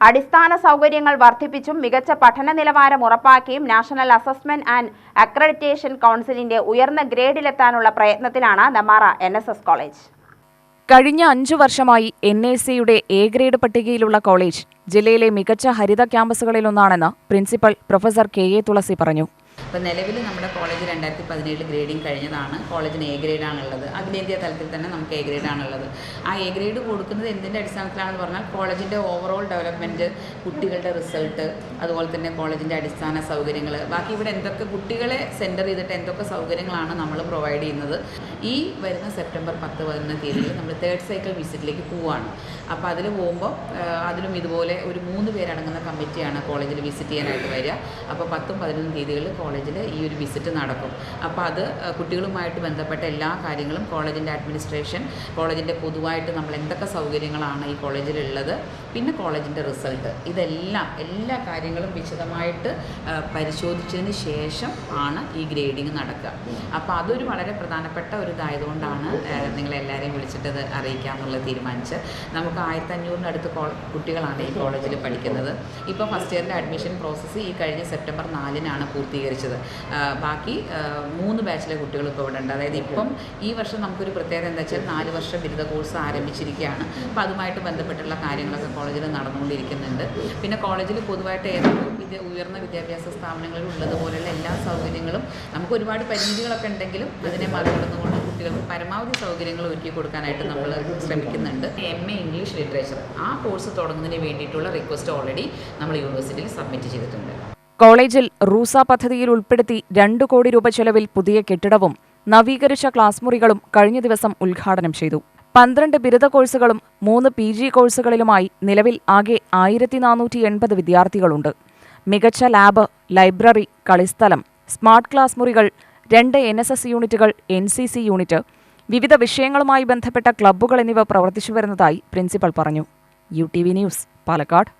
അടിസ്ഥാന സൗകര്യങ്ങൾ വർദ്ധിപ്പിച്ചും മികച്ച പഠന നിലവാരം ഉറപ്പാക്കിയും നാഷണൽ അസസ്മെന്റ് ആൻഡ് അക്രഡിറ്റേഷൻ കൗൺസിലിന്റെ ഉയർന്ന ഗ്രേഡിലെത്താനുള്ള പ്രയത്നത്തിലാണ് നെമാറ എൻ കോളേജ്. കഴിഞ്ഞ അഞ്ചു വർഷമായി എൻ എ സിയുടെ എ ഗ്രേഡ് പട്ടികയിലുള്ള കോളേജ് ജില്ലയിലെ മികച്ച ഹരിത ക്യാമ്പസുകളിലൊന്നാണെന്ന് principal professor K A Thulasi പറഞ്ഞു. അപ്പോൾ നിലവിൽ നമ്മുടെ കോളേജ് രണ്ടായിരത്തി പതിനേഴ് ഗ്രേഡിങ് കഴിഞ്ഞതാണ്. കോളേജിന് എ ഗ്രേഡാണുള്ളത് അഖിലേന്ത്യാ തലത്തിൽ തന്നെ നമുക്ക് എ ഗ്രേഡാണുള്ളത് ആ എ ഗ്രേഡ് കൊടുക്കുന്നത് എന്തിന്റെ അടിസ്ഥാനത്തിലാണെന്ന് പറഞ്ഞാൽ കോളേജിന്റെ ഓവറോൾ ഡെവലപ്മെന്റ് കുട്ടികളുടെ റിസൾട്ട് അതുപോലെ തന്നെ കോളേജിന്റെ അടിസ്ഥാന സൗകര്യങ്ങൾ. ബാക്കി ഇവിടെ എന്തൊക്കെ കുട്ടികളെ സെന്റർ ചെയ്തിട്ട് എന്തൊക്കെ സൗകര്യങ്ങളാണ് നമ്മൾ പ്രൊവൈഡ് ചെയ്യുന്നത്? ഈ വരുന്ന സെപ്റ്റംബർ പത്ത് പതിനൊന്ന് തീയതിയിൽ നമ്മൾ തേർഡ് സൈക്കിൾ വിസിറ്റിലേക്ക് പോവുകയാണ് അപ്പോൾ അതിൽ പോകുമ്പോൾ അതിലും ഇതുപോലെ ഒരു മൂന്ന് പേരടങ്ങുന്ന കമ്മിറ്റിയാണ് കോളേജിൽ വിസിറ്റ് ചെയ്യാനായിട്ട് വരിക. അപ്പോൾ പത്തും പതിനൊന്നും തീയതികളിൽ കോളേജിൽ ഈ ഒരു വിസിറ്റ് നടക്കും. അപ്പോൾ അത് കുട്ടികളുമായിട്ട് ബന്ധപ്പെട്ട എല്ലാ കാര്യങ്ങളും കോളേജിന്റെ അഡ്മിനിസ്ട്രേഷൻ കോളേജിന്റെ പൊതുവായിട്ട് നമ്മൾ എന്തൊക്കെ സൗകര്യങ്ങളാണ് ഈ കോളേജിലുള്ളത് പിന്നെ കോളേജിന്റെ റിസൾട്ട്. ഇതെല്ലാം എല്ലാ കാര്യങ്ങളും വിശദമായിട്ട് പരിശോധിച്ചതിന് ശേഷം ആണ് ഈ ഗ്രേഡിങ് നടക്കുക. അപ്പോൾ അതൊരു വളരെ പ്രധാനപ്പെട്ട ഒരു ഇതായതുകൊണ്ടാണ് നിങ്ങളെല്ലാവരെയും വിളിച്ചിട്ടത് അറിയിക്കാമെന്നുള്ളത് തീരുമാനിച്ച് നമുക്ക് ആയിരത്തി അഞ്ഞൂറിനടുത്ത് കുട്ടികളാണ് ഈ കോളേജിൽ പഠിക്കുന്നത്. ഇപ്പോൾ ഫസ്റ്റ് ഇയറിന്റെ അഡ്മിഷൻ പ്രോസസ്സ് ഈ കഴിഞ്ഞ സെപ്റ്റംബർ നാലിനാണ് പൂർത്തീകരിച്ചത്. ആ, ബാക്കി മൂന്ന് ബാച്ചിലെ കുട്ടികൾ ഇവിടെ ഉണ്ട്. അതായത് ഇപ്പം ഈ വർഷം നമുക്കൊരു പ്രത്യേകത എന്താ വെച്ചാൽ നാല് വർഷം ബിരുദ കോഴ്സ് ആരംഭിച്ചിരിക്കുകയാണ്. അപ്പോൾ അതുമായിട്ട് ബന്ധപ്പെട്ടുള്ള കാര്യങ്ങളൊക്കെ കോളേജിൽ നടന്നുകൊണ്ടിരിക്കുന്നുണ്ട്. പിന്നെ കോളേജിൽ പൊതുവായിട്ട് ഏതൊരു വിദ്യ ഉയർന്ന വിദ്യാഭ്യാസ സ്ഥാപനങ്ങളിൽ ഉള്ളതുപോലെയുള്ള എല്ലാ സൗകര്യങ്ങളും നമുക്ക് ഒരുപാട് പരിമിതികളൊക്കെ ഉണ്ടെങ്കിലും അതിനെ മറികടന്നുകൊണ്ട് കുട്ടികൾക്ക് പരമാവധി സൗകര്യങ്ങൾ ഒരുക്കി കൊടുക്കാനായിട്ട് നമ്മൾ ശ്രമിക്കുന്നുണ്ട്. എം എ ഇംഗ്ലീഷ് ലിറ്ററേച്ചർ ആ കോഴ്സ് തുടങ്ങുന്നതിന് വേണ്ടിയിട്ടുള്ള റിക്വസ്റ്റ് ഓൾറെഡി നമ്മൾ യൂണിവേഴ്സിറ്റിയിൽ സബ്മിറ്റ് ചെയ്തിട്ടുണ്ട്. കോളേജിൽ റൂസ പദ്ധതിയിൽ ഉൾപ്പെടുത്തി രണ്ടു കോടി രൂപ ചെലവിൽ പുതിയ കെട്ടിടവും നവീകരിച്ച ക്ലാസ് മുറികളും കഴിഞ്ഞ ദിവസം ഉദ്ഘാടനം ചെയ്തു. പന്ത്രണ്ട് ബിരുദ കോഴ്സുകളും മൂന്ന് പി ജി കോഴ്സുകളിലുമായി നിലവിൽ ആകെ ആയിരത്തി നാനൂറ്റി എൺപത് വിദ്യാർത്ഥികളുണ്ട്. മികച്ച ലാബ് ലൈബ്രറി കളിസ്ഥലം സ്മാർട്ട് ക്ലാസ് മുറികൾ രണ്ട് എൻ എസ് എസ് യൂണിറ്റുകൾ എൻ സി സി യൂണിറ്റ് വിവിധ വിഷയങ്ങളുമായി ബന്ധപ്പെട്ട ക്ലബ്ബുകൾ എന്നിവ പ്രവർത്തിച്ചു വരുന്നതായി പ്രിൻസിപ്പൽ പറഞ്ഞു. U T V news Palakkad.